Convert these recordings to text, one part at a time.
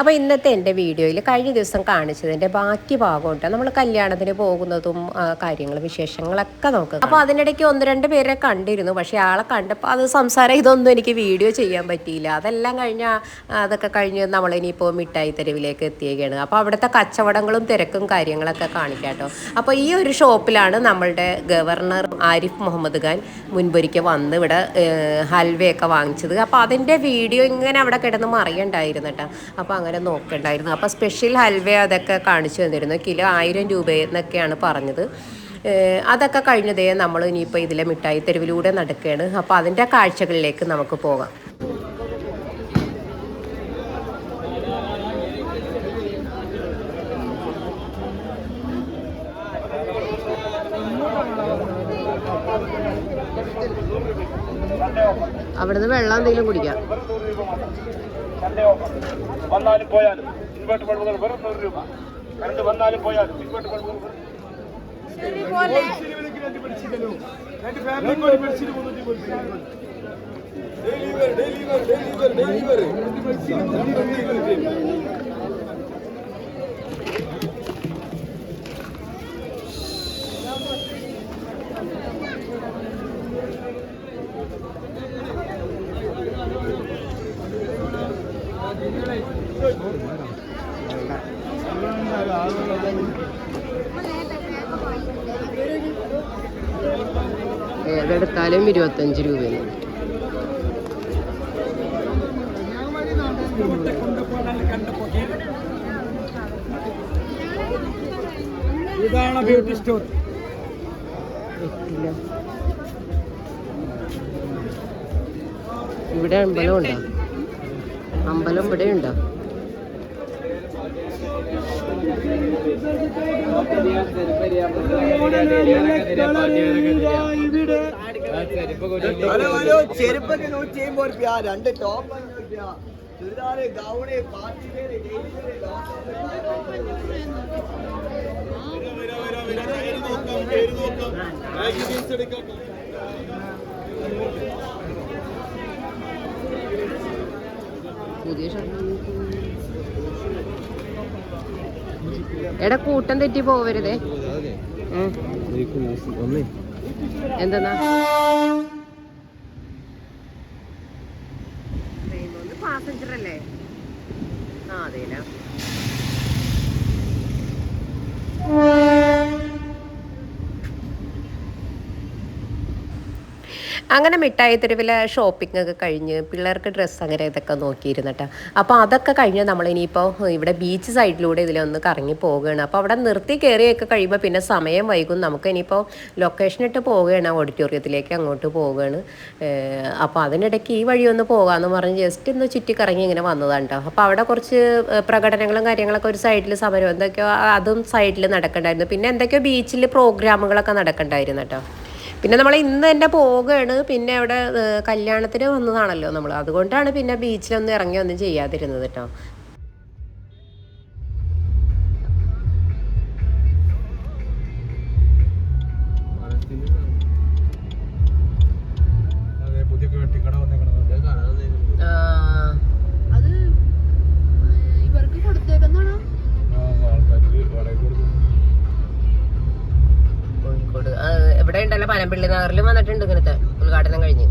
അപ്പോൾ ഇന്നത്തെ എന്റെ വീഡിയോയിൽ കഴിഞ്ഞ ദിവസം കാണിച്ചതിന്റെ ബാക്കി ഭാഗമുണ്ട് നമ്മൾ കല്യാണത്തിന് പോകുന്നതും കാര്യങ്ങളും വിശേഷങ്ങളൊക്കെ നോക്കുക അപ്പോൾ അതിനിടയ്ക്ക് ഒന്ന് രണ്ട് പേരെ കണ്ടിരുന്നു. പക്ഷേ ആളെ കണ്ടപ്പോൾ അത് സംസാരം ഇതൊന്നും എനിക്ക് വീഡിയോ ചെയ്യാൻ പറ്റിയില്ല. അതെല്ലാം കഴിഞ്ഞ അതൊക്കെ കഴിഞ്ഞ് നമ്മൾ ഇനിയിപ്പോൾ മിഠായി തെരുവിലേക്ക് എത്തിയേക്കാണ്. അപ്പോൾ അവിടുത്തെ കച്ചവടങ്ങളും തിരക്കും കാര്യങ്ങളൊക്കെ കാണിക്കാം കേട്ടോ. അപ്പോൾ ഈ ഒരു ഷോപ്പിലാണ് നമ്മളുടെ ഗവർണർ ആരിഫ് മുഹമ്മദ് ഖാൻ മുൻപൊരിക്കൽ വന്ന് ഇവിടെ ഹൽവയൊക്കെ വാങ്ങിച്ചത്. അപ്പോൾ അതിന്റെ വീഡിയോ ഇങ്ങനെ അവിടെ കിടന്ന് മറിയണ്ടായിരുന്നു കേട്ടോ. അപ്പോൾ അങ്ങനെ നോക്കണ്ടായിരുന്നു. അപ്പോൾ സ്പെഷ്യൽ ഹൽവ അതൊക്കെ കാണിച്ചു തന്നിരുന്നു. കിലോ ആയിരം രൂപയെന്നൊക്കെയാണ് പറഞ്ഞത്. അതൊക്കെ കഴിഞ്ഞതേ നമ്മൾ ഇനിയിപ്പോൾ ഇതിലെ മിഠായി തെരുവിലൂടെ നടക്കുകയാണ്. അപ്പോൾ അതിന്റെ കാഴ്ചകളിലേക്ക് നമുക്ക് പോകാം. അവിടുന്ന് വെള്ളം എന്തെങ്കിലും കുടിക്കാം. വന്നാലും പോയാലും ഇൻവെർട്ടർ ബൾബുകൾ വെറും നൂറ് രൂപ. കറണ്ട് വന്നാലും പോയാലും ഡെലിവർ ഡെലിവർ വെറും ഏതെടുത്താലും ഇരുപത്തഞ്ച് രൂപയാണ്. ഇതാണ് ബ്യൂട്ടി സ്റ്റോർ ഇവിടെ അമ്പലം ഉണ്ടോ? അമ്പലം ഇവിടെ ഉണ്ടോ ഹലോ ഹലോ ചെരുപ്പൊക്കെ രണ്ട് ടോപ്പ് ചുരിദാറ് ഗൗണ് പാർട്ടി പുതിയ ഷർട്ട് എടാ കൂട്ടം തെറ്റി പോവരുതേ. എന്തെന്നാ? പാസഞ്ചർ അല്ലേ? ആ അതേല അങ്ങനെ മിഠായി തെരുവിലെ ഷോപ്പിംഗ് ഒക്കെ കഴിഞ്ഞ് പിള്ളേർക്ക് ഡ്രസ്സ് അങ്ങനെ ഇതൊക്കെ നോക്കിയിരുന്നിട്ട്. അപ്പോൾ അതൊക്കെ കഴിഞ്ഞ് നമ്മൾ ഇനിയിപ്പോൾ ഇവിടെ ബീച്ച് സൈഡിലൂടെ ഇതിലൊന്ന് കറങ്ങി പോവുകയാണ്. അപ്പോൾ അവിടെ നിർത്തി കയറിയൊക്കെ കഴിയുമ്പോൾ പിന്നെ സമയം വൈകും. നമുക്ക് ഇനിയിപ്പോൾ ലൊക്കേഷൻ ഇട്ട് പോവുകയാണ്. ഓഡിറ്റോറിയത്തിലേക്ക് അങ്ങോട്ട് പോവുകയാണ്. അപ്പോൾ അതിനിടയ്ക്ക് ഈ വഴി ഒന്ന് പോകാമെന്ന് പറഞ്ഞ് ജസ്റ്റ് ഒന്ന് ചുറ്റിക്കറങ്ങി ഇങ്ങനെ വന്നതാണ് കേട്ടോ അപ്പോൾ അവിടെ കുറച്ച് പ്രകടനങ്ങളും കാര്യങ്ങളൊക്കെ ഒരു സൈഡിൽ സമരം എന്തൊക്കെയോ അതും സൈഡിൽ നടക്കണ്ടായിരുന്നു. പിന്നെ എന്തൊക്കെയോ ബീച്ചിൽ പ്രോഗ്രാമുകളൊക്കെ നടക്കണ്ടായിരുന്നു കേട്ടോ പിന്നെ നമ്മൾ ഇന്ന് തന്നെ പോവുകയാണ് പിന്നെ അവിടെ കല്യാണത്തിന് വന്നതാണല്ലോ നമ്മൾ അതുകൊണ്ടാണ് പിന്നെ ബീച്ചിലൊന്നും ഇറങ്ങി ഒന്നും ചെയ്യാതിരുന്നത് കേട്ടോ പനമ്പിള്ളി നഗറിലും വന്നിട്ടുണ്ട് ഇങ്ങനത്തെ ഉദ്ഘാടനം കഴിഞ്ഞ്.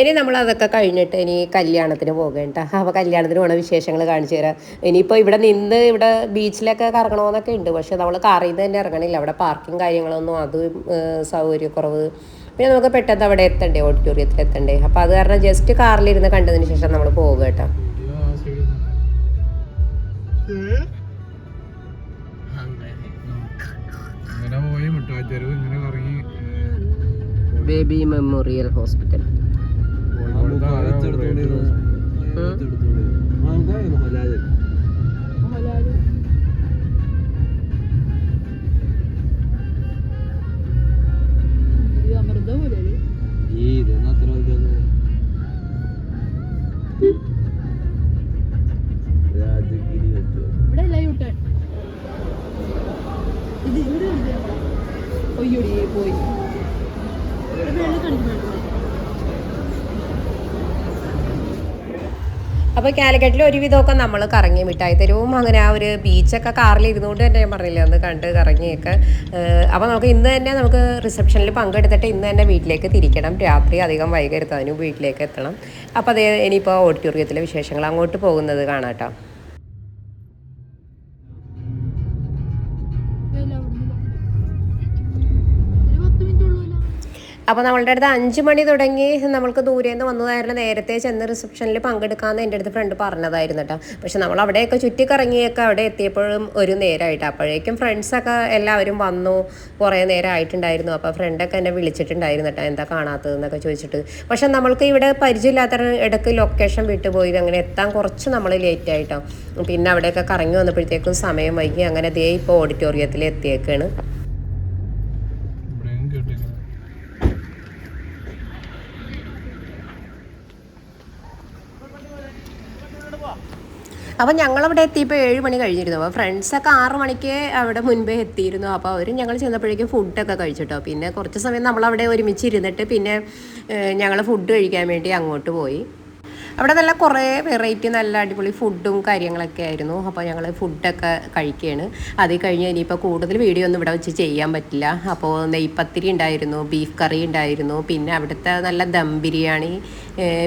ഇനി നമ്മൾ അതൊക്കെ കഴിഞ്ഞിട്ട് ഇനി കല്യാണത്തിന് പോകേണ്ട അപ്പോൾ കല്യാണത്തിന് പോണ വിശേഷങ്ങൾ കാണിച്ചു തരാം. ഇനിയിപ്പോൾ ഇവിടെ നിന്ന് ഇവിടെ ബീച്ചിലൊക്കെ കറങ്ങണമെന്നൊക്കെ ഉണ്ട്. പക്ഷേ നമ്മൾ കാറിൽ നിന്ന് തന്നെ ഇറങ്ങണില്ല. അവിടെ പാർക്കിംഗ് കാര്യങ്ങളൊന്നും അതും സൗകര്യക്കുറവ്. പിന്നെ നമുക്ക് പെട്ടെന്ന് അവിടെ എത്തണ്ടേ? ഓഡിറ്റോറിയത്തിൽ എത്തണ്ടേ? അപ്പോൾ അത് കാരണം ജസ്റ്റ് കാറിലിരുന്ന് കണ്ടതിന് ശേഷം നമ്മൾ പോകുക കേട്ടോ അങ്ങനെ പോയി. മിഠായി ഇങ്ങനെ കറങ്ങി. ബേബി മെമ്മോറിയൽ ഹോസ്പിറ്റൽ മലയാളി അപ്പോൾ കാലിക്കറ്റിൽ ഒരുവിധമൊക്കെ നമ്മൾ കറങ്ങി മിഠായി തെരുവും. അങ്ങനെ ആ ഒരു ബീച്ചൊക്കെ കാറിൽ ഇരുന്നുകൊണ്ട് തന്നെ ഞാൻ പറഞ്ഞില്ലേ ഒന്ന് കണ്ട് കറങ്ങിയൊക്കെ. അപ്പോൾ നമുക്ക് ഇന്ന് തന്നെ നമുക്ക് റിസപ്ഷനിൽ പങ്കെടുത്തിട്ട് ഇന്ന് തന്നെ വീട്ടിലേക്ക് തിരിക്കണം. രാത്രി അധികം വൈകരുത് അതിന് വീട്ടിലേക്ക് എത്തണം. അപ്പോൾ അതേ ഇനിയിപ്പോൾ ഓഡിറ്റോറിയത്തിലെ വിശേഷങ്ങൾ അങ്ങോട്ട് പോകുന്നത് കാണാം കേട്ടോ. അപ്പോൾ നമ്മളുടെ അടുത്ത് അഞ്ച് മണി തുടങ്ങി നമ്മൾക്ക് ദൂരെ നിന്ന് വന്നതായിരുന്നു നേരത്തെ ചെന്ന് റിസപ്ഷനിൽ പങ്കെടുക്കാമെന്ന് എന്റെ അടുത്ത് ഫ്രണ്ട് പറഞ്ഞതായിരുന്നു കേട്ടോ പക്ഷെ നമ്മൾ അവിടെയൊക്കെ ചുറ്റിക്കറങ്ങിയൊക്കെ അവിടെ എത്തിയപ്പോഴും ഒരു നേരമായിട്ട് അപ്പോഴേക്കും ഫ്രണ്ട്സൊക്കെ എല്ലാവരും വന്നു. കുറേ നേരം ആയിട്ടുണ്ടായിരുന്നു. അപ്പോൾ ഫ്രണ്ടൊക്കെ എന്നെ വിളിച്ചിട്ടുണ്ടായിരുന്നു കേട്ടോ എന്താ കാണാത്തതെന്നൊക്കെ ചോദിച്ചിട്ട്. പക്ഷെ നമ്മൾക്ക് ഇവിടെ പരിചയമില്ലാത്ത ഇടയ്ക്ക് ലൊക്കേഷൻ വിട്ടുപോയി. അങ്ങനെ എത്താൻ കുറച്ച് നമ്മൾ ലേറ്റ് ആയിട്ടോ. പിന്നെ അവിടെയൊക്കെ കറങ്ങി വന്നപ്പോഴത്തേക്കും സമയം വൈകി. അങ്ങനെ ദേ ഇപ്പോൾ ഓഡിറ്റോറിയത്തിൽ എത്തിയേക്കാണ് അപ്പം ഞങ്ങളവിടെ എത്തിയപ്പോൾ ഏഴ് മണി കഴിഞ്ഞിരുന്നു. അപ്പോൾ ഫ്രണ്ട്സൊക്കെ ആറ് മണിക്ക് അവിടെ മുൻപേ എത്തിയിരുന്നു. അപ്പോൾ അവർ ഞങ്ങൾ ചെന്നപ്പോഴേക്കും ഫുഡൊക്കെ കഴിച്ചിട്ടോ. പിന്നെ കുറച്ച് സമയം നമ്മളവിടെ ഒരുമിച്ച് ഇരുന്നിട്ട് പിന്നെ ഞങ്ങൾ ഫുഡ് കഴിക്കാൻ വേണ്ടി അങ്ങോട്ട് പോയി. അവിടെ നല്ല കുറേ വെറൈറ്റി നല്ല അടിപൊളി ഫുഡും കാര്യങ്ങളൊക്കെ ആയിരുന്നു. അപ്പോൾ ഞങ്ങൾ ഫുഡൊക്കെ കഴിക്കുകയാണ് അത് കഴിഞ്ഞ് ഇനിയിപ്പോൾ കൂടുതൽ വീഡിയോ ഒന്നും ഇവിടെ വെച്ച് ചെയ്യാൻ പറ്റില്ല. അപ്പോൾ നെയ്പ്പത്തിരി ഉണ്ടായിരുന്നു ബീഫ് കറി ഉണ്ടായിരുന്നു. പിന്നെ അവിടുത്തെ നല്ല ദം ബിരിയാണി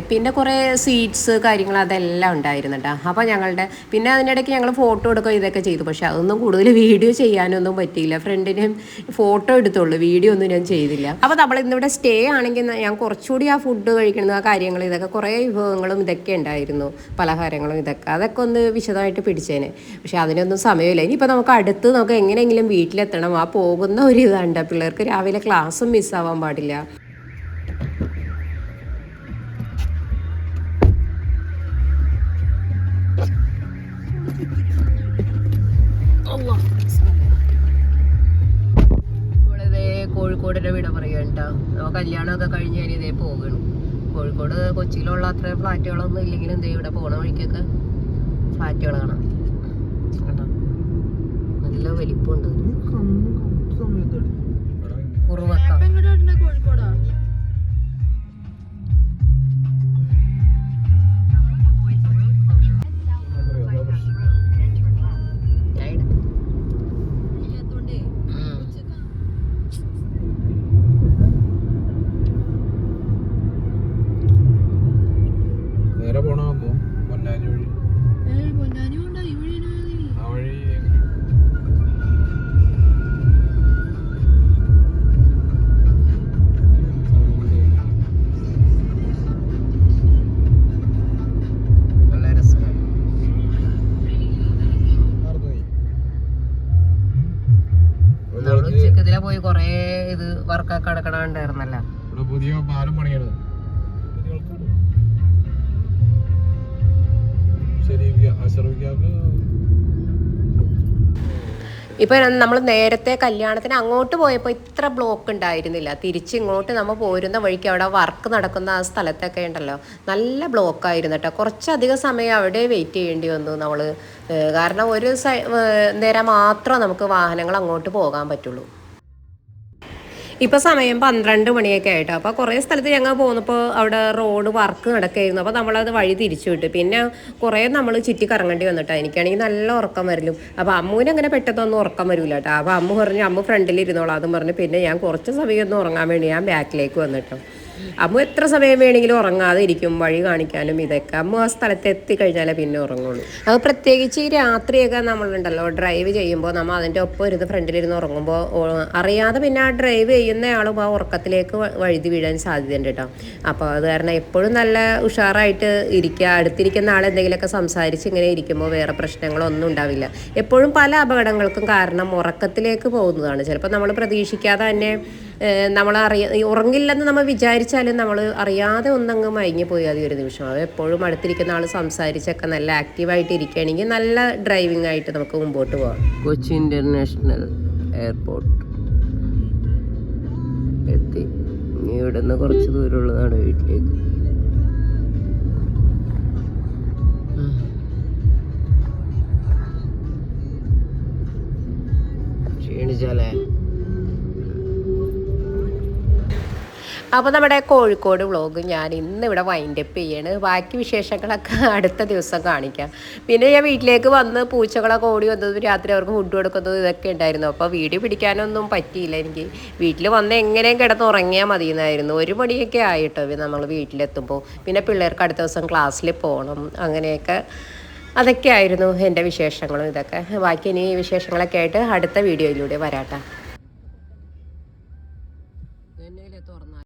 പിന്നെ കുറേ സ്വീറ്റ്സ് കാര്യങ്ങൾ അതെല്ലാം ഉണ്ടായിരുന്നു കേട്ടോ അപ്പോൾ ഞങ്ങളുടെ പിന്നെ അതിനിടയ്ക്ക് ഞങ്ങൾ ഫോട്ടോ എടുക്കുക ഇതൊക്കെ ചെയ്തു. പക്ഷേ അതൊന്നും കൂടുതൽ വീഡിയോ ചെയ്യാനൊന്നും പറ്റിയില്ല. ഫ്രണ്ടിനും ഫോട്ടോ എടുത്തുള്ളൂ. വീഡിയോ ഒന്നും ഞാൻ ചെയ്തില്ല. അപ്പോൾ നമ്മൾ ഇന്നിവിടെ സ്റ്റേ ആണെങ്കിൽ ഞാൻ കുറച്ചുകൂടി ആ ഫുഡ് കഴിക്കുന്ന കാര്യങ്ങൾ ഇതൊക്കെ കുറേ വിഭവങ്ങളും ഇതൊക്കെ ഉണ്ടായിരുന്നു. പലഹാരങ്ങളും ഇതൊക്കെ. അതൊക്കെ ഒന്ന് വിശദമായിട്ട് പിടിച്ചേനെ. പക്ഷെ അതിനൊന്നും സമയമില്ല. ഇനിയിപ്പോൾ നമുക്ക് അടുത്ത് നമുക്ക് എങ്ങനെയെങ്കിലും വീട്ടിലെത്തണം. ആ പോകുന്ന ഒരു ഇതാണ്ട്. പിള്ളേർക്ക് രാവിലെ ക്ലാസ്സും മിസ്സാവാൻ പാടില്ല. നമ്മളിതേ കോഴിക്കോടിന്റെ വിട പറയുക കേട്ടോ. നമ്മൾ കല്യാണമൊക്കെ കഴിഞ്ഞ് ഞാൻ ഇതേ പോകണം കോഴിക്കോട് കൊച്ചിയിലുള്ള അത്ര ഫ്ലാറ്റുകളൊന്നും ഇല്ലെങ്കിലും ഇതേ ഇവിടെ പോണ വഴിക്കൊക്കെ ഫ്ലാറ്റുകൾ കാണാം കണ്ടോ? കിടക്കണുണ്ടായിരുന്നല്ലോ ഇവിടെ പുതിയ പാലം പണിയാണ് ഇപ്പൊ നമ്മൾ നേരത്തെ കല്യാണത്തിന് അങ്ങോട്ട് പോയപ്പോൾ ഇത്ര ബ്ലോക്ക് ഉണ്ടായിരുന്നില്ല. തിരിച്ച് ഇങ്ങോട്ട് നമ്മൾ പോരുന്ന വഴിക്ക് അവിടെ വർക്ക് നടക്കുന്ന ആ സ്ഥലത്തൊക്കെ ഉണ്ടല്ലോ. നല്ല ബ്ലോക്ക് ആയിരുന്നു കേട്ടോ കുറച്ചധികം സമയം അവിടെ വെയിറ്റ് ചെയ്യേണ്ടി വന്നു നമ്മൾ കാരണം ഒരു നേരം മാത്രം നമുക്ക് വാഹനങ്ങൾ അങ്ങോട്ട് പോകാൻ പറ്റുള്ളൂ. ഇപ്പൊ സമയം പന്ത്രണ്ട് മണിയൊക്കെ ആയിട്ടോ. അപ്പോൾ കുറേ സ്ഥലത്ത് ഞങ്ങൾ പോന്നപ്പോൾ അവിടെ റോഡ് വർക്ക് നടക്കായിരുന്നു. അപ്പോൾ നമ്മളത് വഴി തിരിച്ചു വിട്ടു. പിന്നെ കുറേ നമ്മൾ ചുറ്റി കറങ്ങേണ്ടി വന്നിട്ടോ. എനിക്കാണെങ്കിൽ നല്ല ഉറക്കം വരലും. അപ്പോൾ അമ്മുവിന് അങ്ങനെ പെട്ടെന്നൊന്നും ഉറക്കം വരില്ല കേട്ടോ അപ്പോൾ അമ്മ പറഞ്ഞു അമ്മ ഫ്രണ്ടിൽ ഇരുന്നോളാം അതും പറഞ്ഞു. പിന്നെ ഞാൻ കുറച്ച് സമയം ഒന്ന് ഉറങ്ങാൻ വേണ്ടി ഞാൻ ബാക്കിലേക്ക് വന്നിട്ടോ. അമ്മ എത്ര സമയം വേണമെങ്കിലും ഉറങ്ങാതെ ഇരിക്കും വഴി കാണിക്കാനും ഇതൊക്കെ. അമ്മ ആ സ്ഥലത്ത് എത്തിക്കഴിഞ്ഞാലേ പിന്നെ ഉറങ്ങുള്ളൂ. അത് പ്രത്യേകിച്ച് ഈ രാത്രിയൊക്കെ നമ്മളുണ്ടല്ലോ ഡ്രൈവ് ചെയ്യുമ്പോൾ നമ്മൾ അതിന്റെ ഒപ്പം ഇരുന്ന് ഫ്രണ്ടിലിരുന്ന് ഉറങ്ങുമ്പോൾ അറിയാതെ പിന്നെ ആ ഡ്രൈവ് ചെയ്യുന്നയാളും ആ ഉറക്കത്തിലേക്ക് വഴുതി വീഴാൻ സാധ്യതയുണ്ട് കേട്ടോ അപ്പോൾ അത് കാരണം എപ്പോഴും നല്ല ഉഷാറായിട്ട് ഇരിക്കുക അടുത്തിരിക്കുന്ന ആൾ എന്തെങ്കിലുമൊക്കെ സംസാരിച്ച് ഇങ്ങനെ ഇരിക്കുമ്പോൾ വേറെ പ്രശ്നങ്ങളൊന്നും ഉണ്ടാവില്ല. എപ്പോഴും പല അപകടങ്ങൾക്കും കാരണം ഉറക്കത്തിലേക്ക് പോകുന്നതാണ്. ചിലപ്പോൾ നമ്മൾ പ്രതീക്ഷിക്കാതെ തന്നെ നമ്മൾ അറിയ ഉറങ്ങില്ലെന്ന് നമ്മൾ വിചാരിച്ചാലും നമ്മൾ അറിയാതെ ഒന്നങ്ങ് മയങ്ങി പോയി അത് ഒരു നിമിഷം. അത് എപ്പോഴും അടുത്തിരിക്കുന്ന ആൾ സംസാരിച്ചൊക്കെ നല്ല ആക്റ്റീവായിട്ട് ഇരിക്കുകയാണെങ്കിൽ നല്ല ഡ്രൈവിംഗ് ആയിട്ട് നമുക്ക് മുമ്പോട്ട് പോകാം. Kochi international airport. എത്തി. ഇനി ഇവിടുന്ന് കുറച്ച് ദൂരമുള്ളതാണ് വീട്ടിലേക്ക്. അപ്പോൾ നമ്മുടെ കോഴിക്കോട് വ്ളോഗ് ഞാൻ ഇന്ന് ഇവിടെ വൈൻഡപ്പ് ചെയ്യാണ്. ബാക്കി വിശേഷങ്ങളൊക്കെ അടുത്ത ദിവസം കാണിക്കാം. പിന്നെ ഞാൻ വീട്ടിലേക്ക് വന്ന് പൂച്ചകളൊക്കെ ഓടി വന്നതും രാത്രി അവർക്ക് ഫുഡ് കൊടുക്കുന്നതും ഇതൊക്കെ ഉണ്ടായിരുന്നു. അപ്പോൾ വീഡിയോ പിടിക്കാനൊന്നും പറ്റിയില്ല എനിക്ക്. വീട്ടിൽ വന്ന് എങ്ങനെയും കിടന്ന് ഉറങ്ങിയാൽ മതിയെന്നായിരുന്നു. ഒരു മണിയൊക്കെ ആയിട്ടോ നമ്മൾ വീട്ടിലെത്തുമ്പോൾ. പിന്നെ പിള്ളേർക്ക് അടുത്ത ദിവസം ക്ലാസ്സിൽ പോകണം. അങ്ങനെയൊക്കെ അതൊക്കെ ആയിരുന്നു എന്റെ വിശേഷങ്ങളും ഇതൊക്കെ. ബാക്കി ഇനി വിശേഷങ്ങളൊക്കെ ആയിട്ട് അടുത്ത വീഡിയോയിലൂടെ വരാട്ടാ.